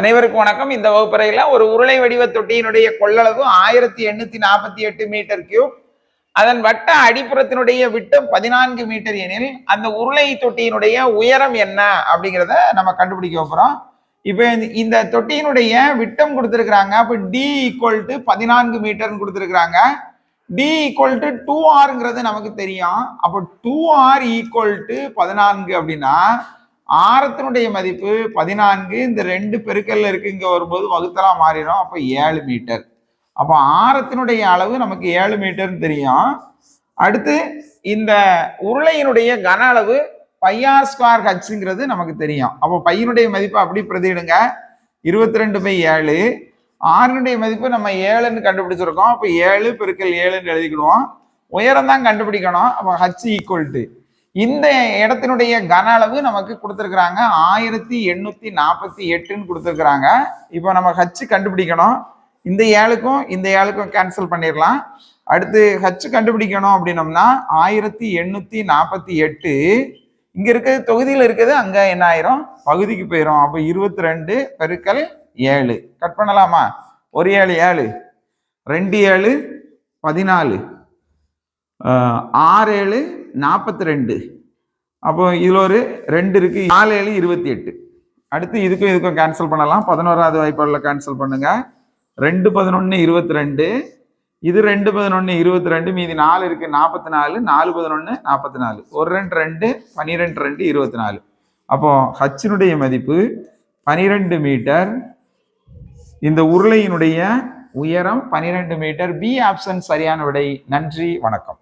அனைவருக்கும் வணக்கம். இந்த வகுப்பறையில ஒரு உருளை வடிவ தொட்டியினுடைய கொள்ளளவு ஆயிரத்தி எண்ணூத்தி நாற்பத்தி எட்டு மீட்டர் கியூப் அதன் வட்ட அடிப்புறத்தினுடைய விட்டம் பதினான்கு மீட்டர் எனில் அந்த உருளை தொட்டியினுடைய உயரம் என்ன அப்படிங்கிறத நம்ம கண்டுபிடிக்க போறோம். இப்போ இந்த- இந்த தொட்டியினுடைய விட்டம் கொடுத்துருக்குறாங்க. அப்போ டி ஈக்குவல் டு பதினான்கு மீட்டர்னு கொடுத்துருக்குறாங்க. டி ஈக்குவல் டு டூ ஆர்ங்கிறது நமக்கு தெரியும். அப்போ டூ ஆர் ஈக்குவல் டு பதினான்கு அப்படின்னா ஆரத்தினுடைய மதிப்பு பதினான்கு இந்த ரெண்டு பெருக்கல்ல இருக்கு இங்க வரும்போது வகுத்தலாம் மாறிடும் அப்போ ஏழு மீட்டர். அப்போ ஆரத்தினுடைய அளவு நமக்கு ஏழு மீட்டர்னு தெரியும். அடுத்து இந்த உருளையினுடைய கன அளவு பையார் ஸ்கொயர் ஹச்சுங்கிறது நமக்கு தெரியும். அப்போ பையனுடைய மதிப்பு அப்படி பிரதிடுங்க இருபத்தி ரெண்டு பை ஏழு ஆறினுடைய மதிப்பு நம்ம ஏழுன்னு கண்டுபிடிச்சிருக்கோம். அப்போ ஏழு பெருக்கல் ஏழுன்னு எழுதிக்கிடுவோம். உயரம் தான் கண்டுபிடிக்கணும். அப்போ ஹச் ஈக்குவல் டு இந்த இடத்தினுடைய கன அளவு நமக்கு கொடுத்துருக்குறாங்க. ஆயிரத்தி எண்ணூத்தி நாற்பத்தி எட்டுன்னு கொடுத்துருக்குறாங்க. இப்போ நம்ம ஹச் கண்டுபிடிக்கணும். இந்த ஏழுக்கும் இந்த ஏழுக்கும் கேன்சல் பண்ணிடலாம். அடுத்து ஹச் கண்டுபிடிக்கணும் அப்படின்னோம்னா ஆயிரத்தி எண்ணூத்தி நாற்பத்தி எட்டு. இங்க இருக்கிறது தொகுதியில் இருக்குது அங்க என்ன ஆயிரும்? பகுதிக்கு போயிடும் அப்போ இருபத்தி ரெண்டு பெருக்கல் ஏழு. கட் பண்ணலாமா? ஒரு ஏழு ஏழு. ரெண்டு ஏழு பதினாலு. ஆறு ஏழு நாற்பத்தி ரெண்டு அப்போ இதில் ஒரு ரெண்டு இருக்குது நாலு ஏழு இருபத்தி எட்டு. அடுத்து இதுக்கும் இதுக்கும் கேன்சல் பண்ணலாம். பதினோராவது வாய்ப்பாளில் கேன்சல் பண்ணுங்கள் ரெண்டு பதினொன்று இருபத்தி ரெண்டு இது ரெண்டு பதினொன்று இருபத்தி ரெண்டு மீதி நாலு இருக்குது நாற்பத்தி நாலு நாலு பதினொன்று நாற்பத்தி நாலு ஒரு ரெண்டு ரெண்டு பன்னிரெண்டு ரெண்டு இருபத்தி நாலு அப்போது ஹச்சினுடைய மதிப்பு பனிரெண்டு மீட்டர். இந்த உருளையினுடைய உயரம் பனிரெண்டு மீட்டர். பி ஆப்ஷன் சரியான விடை. நன்றி வணக்கம்.